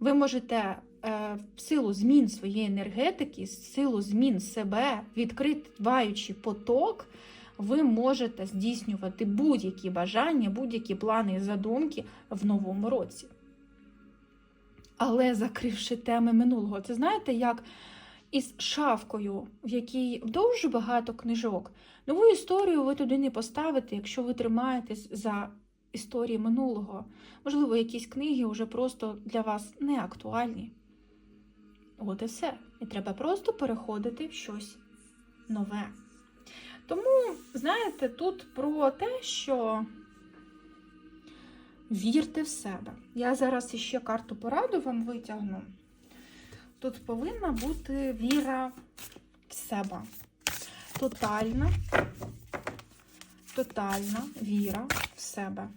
Ви можете е, в силу змін своєї енергетики, в силу змін себе, відкриваючи поток, ви можете здійснювати будь-які бажання, будь-які плани і задумки в новому році. Але закривши теми минулого, це знаєте, як із шафкою, в якій дуже багато книжок. Нову історію ви туди не поставите, якщо ви тримаєтесь за історії минулого. Можливо, якісь книги вже просто для вас не актуальні. От і все. І треба просто переходити в щось нове. Тому, знаєте, тут про те, що вірте в себе. Я зараз іще карту пораду вам витягну. Тут повинна бути віра в себе. Тотальна, тотальна віра в себе.